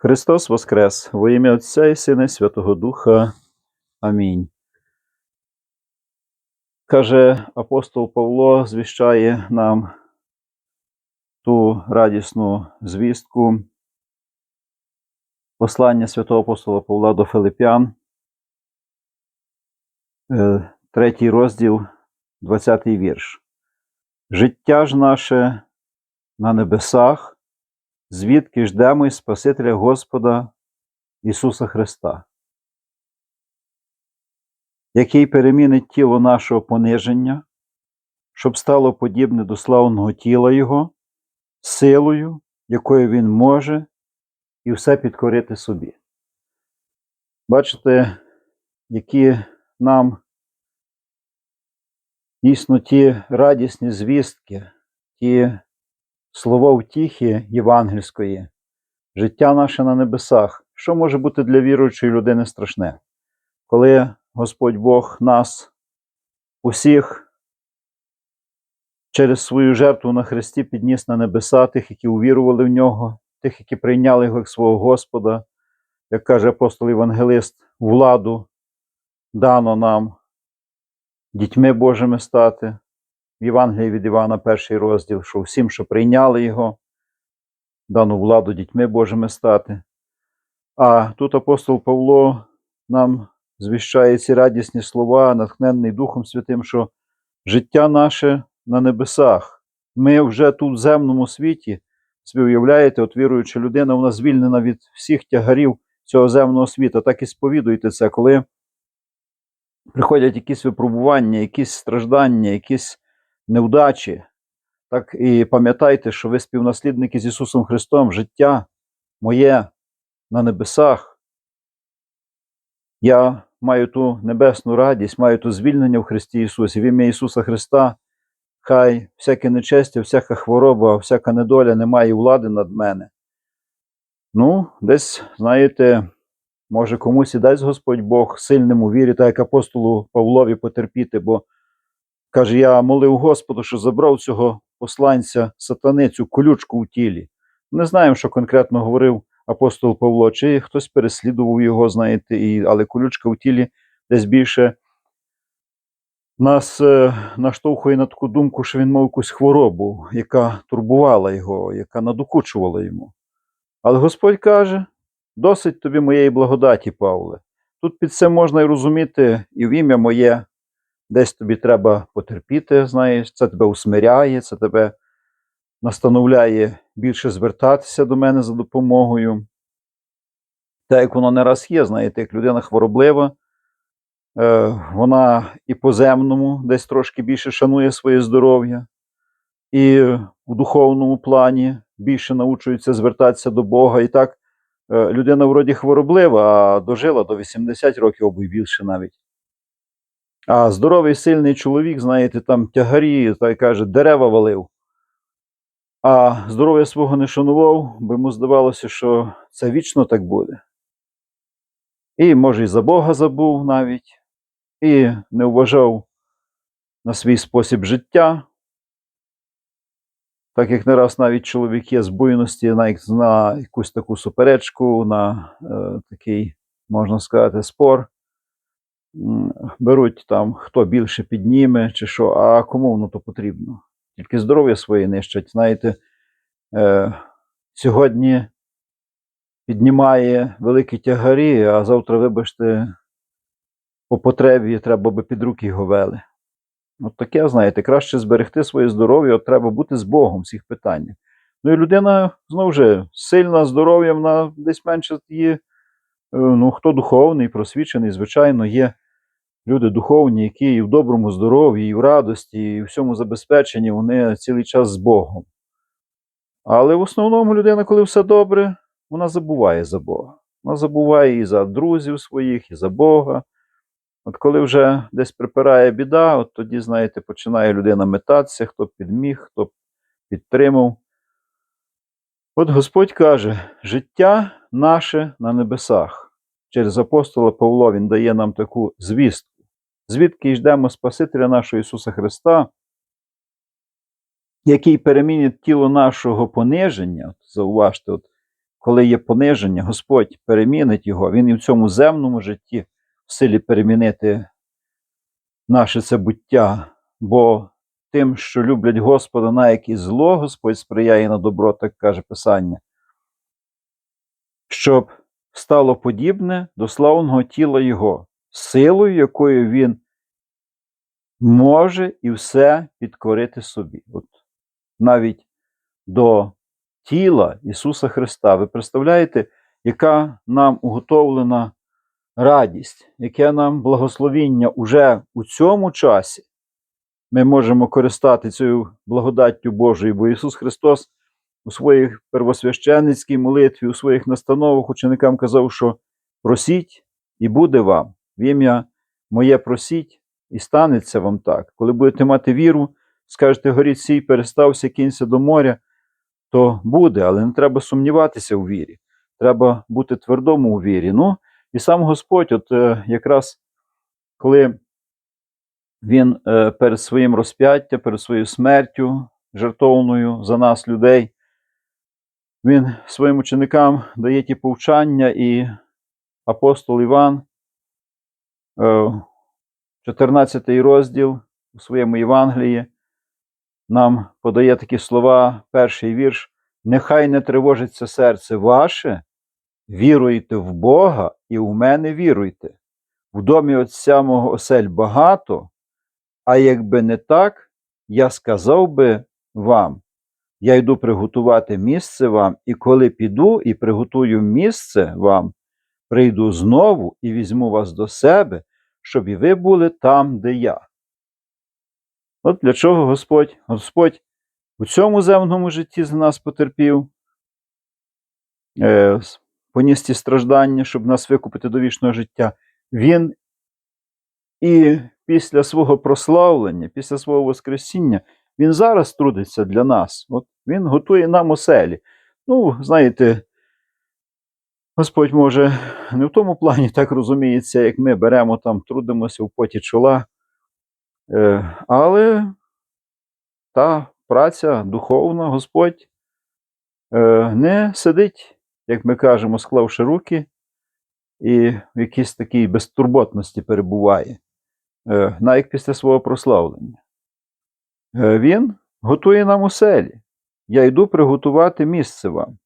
Христос Воскрес! Во ім'я Отця і Сина і Святого Духа. Амінь. Каже апостол Павло, звіщає нам ту радісну звістку послання святого апостола Павла до Филип'ян, е, третій розділ, 20 вірш. Життя ж наше на небесах, звідки ждемо й Спасителя Господа Ісуса Христа, який перемінить тіло нашого пониження, щоб стало подібне до славного тіла Його, силою, якою Він може і все підкорити собі. Бачите, які нам дійсно ті радісні звістки, ті слова втіхи євангельської, життя наше на небесах. Що може бути для віруючої людини страшне? Коли Господь Бог нас усіх через свою жертву на Христі підніс на небеса, тих, які увірували в нього, тих, які прийняли його як свого Господа, як каже апостол Євангелист, владу дано нам дітьми Божими стати. В Євангелії від Івана, перший розділ, що всім, що прийняли його, дану владу дітьми Божими стати. А тут апостол Павло нам звіщає ці радісні слова, натхненний Духом Святим, що життя наше на небесах. Ми вже тут, в земному світі, собі уявляєте, от віруюча людина, вона звільнена від всіх тягарів цього земного світу. Так і сповідуйте це, коли приходять якісь випробування, якісь страждання, якісь невдачі. Так і пам'ятайте, що ви співнаслідники з Ісусом Христом, життя моє на небесах. Я маю ту небесну радість, маю ту звільнення в Христі Ісусі, в ім'я Ісуса Христа. Хай всяке нечестя, всяка хвороба, всяка недоля не має влади над мене. Ну, десь, знаєте, може комусь і дасть Господь Бог сильним у вірі, так як апостолу Павлові потерпіти, бо каже, я молив Господу, що забрав цього посланця сатани, цю колючку у тілі. Не знаємо, що конкретно говорив апостол Павло, чи хтось переслідував його, знаєте, і, але колючка у тілі десь більше нас е, наштовхує на таку думку, що він мав якусь хворобу, яка турбувала його, яка надокучувала йому. Але Господь каже: досить тобі моєї благодаті, Павле. Тут під це можна і розуміти, і в ім'я моє, десь тобі треба потерпіти, знаєш, це тебе усмиряє, це тебе настановляє більше звертатися до мене за допомогою. Так як воно не раз є, знаєте, як людина хвороблива, е, вона і по земному десь трошки більше шанує своє здоров'я, і в духовному плані більше научується звертатися до Бога. І так е, людина вроді хвороблива, а дожила до 80 років або й більше навіть. А здоровий сильний чоловік, знаєте, там тягарі, так каже, дерева валив. А здоров'я свого не шанував, бо йому здавалося, що це вічно так буде. І, може, і за Бога забув навіть, і не вважав на свій спосіб життя. Так як не раз навіть чоловіки з буйності на, на якусь таку суперечку, на е, такий, можна сказати, спор, беруть там, хто більше підніме, чи що, а кому воно то потрібно. Тільки здоров'я своє нищать. Знаєте, е, сьогодні піднімає великі тягарі, а завтра, вибачте, по потребі треба би під руки його вели. От таке, знаєте, краще зберегти своє здоров'я, от треба бути з Богом в всіх питаннях. Ну і людина, знову ж, сильна, здоров'я, вона десь менше є. е, Ну, хто духовний, просвічений, звичайно, є люди духовні, які і в доброму здоров'ї, і в радості, і в всьому забезпеченні, вони цілий час з Богом. Але в основному людина, коли все добре, вона забуває за Бога. Вона забуває і за друзів своїх, і за Бога. От коли вже десь припирає біда, от тоді, знаєте, починає людина метатися, хто підміг, хто підтримав. От Господь каже: життя наше на небесах. Через апостола Павло Він дає нам таку звістку, звідки йдемо Спасителя нашого Ісуса Христа, який перемінить тіло нашого пониження. От, зауважте, от, коли є пониження, Господь перемінить його. Він і в цьому земному житті в силі перемінити наше це буття. Бо тим, що люблять Господа, навіть і зло, Господь сприяє на добро, так каже Писання, щоб стало подібне до славного тіла Його, силою, якою Він може і все підкорити собі. От навіть до тіла Ісуса Христа. Ви представляєте, яка нам уготовлена радість, яке нам благословіння уже у цьому часі. Ми можемо користати цією благодаттю Божою, бо Ісус Христос у своїх первосвященницькій молитві, у своїх настановах ученикам казав, що просіть і буде вам. В ім'я моє просіть, і станеться вам так. Коли будете мати віру, скажете, горіть сій, перестався, кінься до моря, то буде, але не треба сумніватися у вірі. Треба бути твердому у вірі. Ну, і сам Господь, от е, якраз коли він е, перед своїм розп'яттям, перед своєю смертю, жертовною за нас, людей, він своїм ученикам дає ті повчання, і апостол Іван, 14 розділ у своєму Євангелії, нам подає такі слова, перший вірш. Нехай не тривожиться серце ваше, віруйте в Бога і в мене віруйте. В домі Отця мого осель багато, а якби не так, я сказав би вам, я йду приготувати місце вам, і коли піду і приготую місце вам, прийду знову і візьму вас до себе, щоб і ви були там, де я. От для чого Господь? Господь у цьому земному житті за нас потерпів, е, поніс ті страждання, щоб нас викупити до вічного життя. Він і після свого прославлення, після свого Воскресіння, він зараз трудиться для нас. От Він готує нам оселі. Ну, знаєте, Господь може не в тому плані так розуміється, як ми беремо там, трудимося в поті чола. Е, але та праця духовна, Господь е, не сидить, як ми кажемо, склавши руки, і в якійсь такій безтурботності перебуває, е, навіть після свого прославлення. Він готує нам оселі. Я йду приготувати місце вам.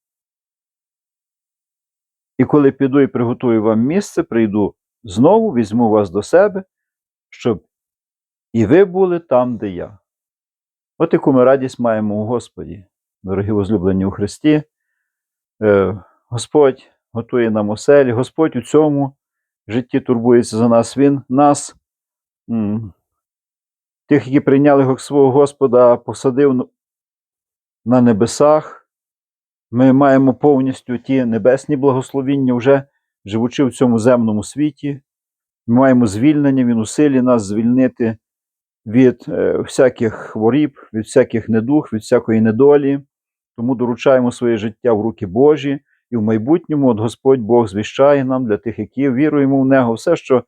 І коли піду і приготую вам місце, прийду знову, візьму вас до себе, щоб і ви були там, де я. От яку ми радість маємо у Господі, дорогі возлюблені у Христі. Е, Господь готує нам оселі, Господь у цьому житті турбується за нас. Він нас, тих, які прийняли свого Господа, посадив на небесах. Ми маємо повністю ті небесні благословіння, вже живучи в цьому земному світі. Ми маємо звільнення, Він у силі нас звільнити від е, всяких хворіб, від всяких недух, від всякої недолі. Тому доручаємо своє життя в руки Божі, і в майбутньому от Господь Бог звіщає нам для тих, які віруємо в нього, все, що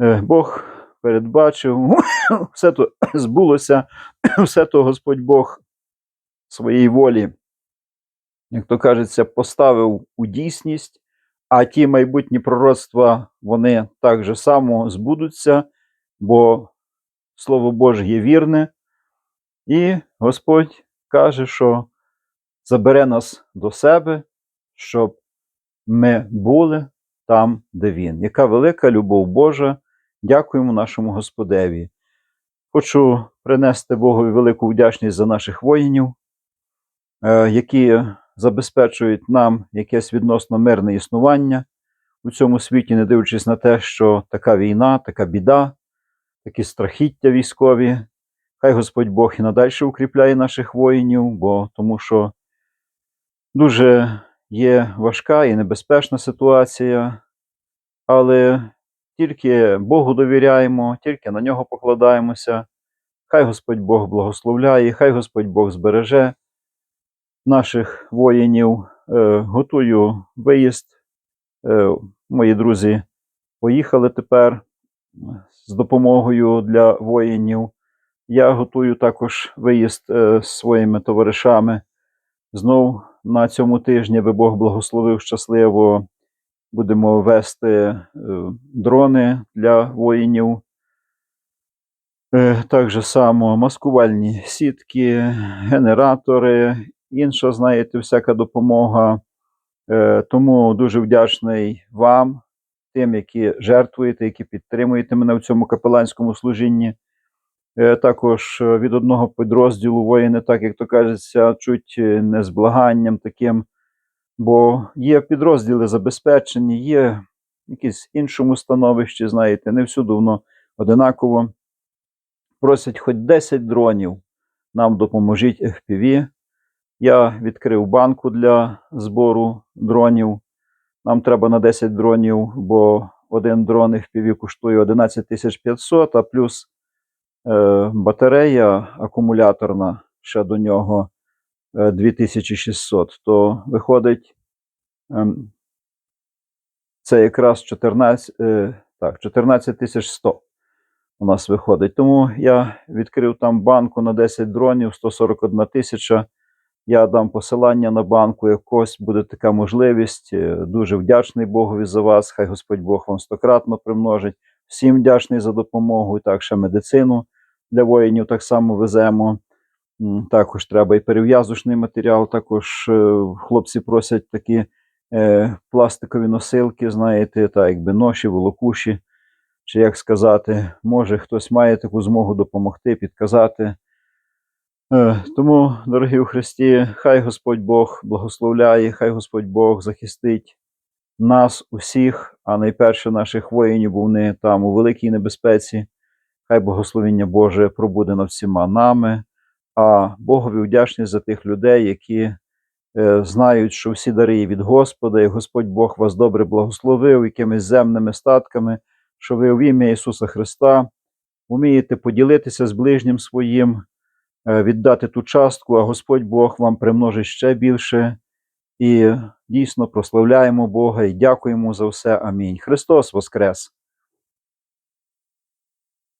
е, Бог передбачив, все то збулося, все то Господь Бог своєї волі, як то кажеться, поставив у дійсність, а ті майбутні пророцтва, вони так же само збудуться, бо Слово Боже є вірне, і Господь каже, що забере нас до себе, щоб ми були там, де Він. Яка велика любов Божа! Дякуємо нашому Господеві. Хочу принести Богові велику вдячність за наших воїнів, е, які забезпечують нам якесь відносно мирне існування у цьому світі, не дивлячись на те, що така війна, така біда, такі страхіття військові. Хай Господь Бог і надалі укріпляє наших воїнів, бо тому що дуже є важка і небезпечна ситуація, але тільки Богу довіряємо, тільки на нього покладаємося. Хай Господь Бог благословляє, хай Господь Бог збереже наших воїнів. Е, готую виїзд. Е, мої друзі поїхали тепер з допомогою для воїнів. Я готую також виїзд е, з своїми товаришами знов на цьому тижні, аби Бог благословив щасливо. Будемо вести е, дрони для воїнів. Е, Так само маскувальні сітки, генератори, інша, знаєте, всяка допомога. Е, Тому дуже вдячний вам, тим, які жертвуєте, які підтримуєте мене в цьому капеланському служінні. Е, Також е, від одного підрозділу воїни, так як то кажеться, чуть не з благанням таким, бо є підрозділи забезпечені, є в якісь іншому становищі, знаєте, не всюди воно одинаково. Просять хоч 10 дронів, нам допоможіть FPV. Я відкрив банку для збору дронів. Нам треба на 10 дронів, бо один дрон FPV коштує 11 500, а плюс е, батарея акумуляторна ще до нього е, 2600. То виходить, ем, це якраз 14, е, так, 14 100 у нас виходить. Тому я відкрив там банку на 10 дронів, 141 тисяча. Я дам посилання на банку, якось буде така можливість. Е, Дуже вдячний Богові за вас. Хай Господь Бог вам стократно примножить. Всім вдячний за допомогу. І так, ще медицину для воїнів так само веземо. Також треба і перев'язочний матеріал. Також е, хлопці просять такі е, пластикові носилки, знаєте, так якби ноші, волокуші. Чи як сказати, може хтось має таку змогу допомогти, підказати. Е, Тому, дорогі у Христі, хай Господь Бог благословляє, хай Господь Бог захистить нас усіх, а найперше наших воїнів, бо вони там у великій небезпеці. Хай благословіння Боже пробуде над всіма нами, а Богові вдячні за тих людей, які е, знають, що всі дари від Господа, і Господь Бог вас добре благословив якимись земними статками, що ви в ім'я Ісуса Христа вмієте поділитися з ближнім своїм, віддати ту частку, а Господь Бог вам примножить ще більше. І дійсно прославляємо Бога і дякуємо за все. Амінь. Христос Воскрес!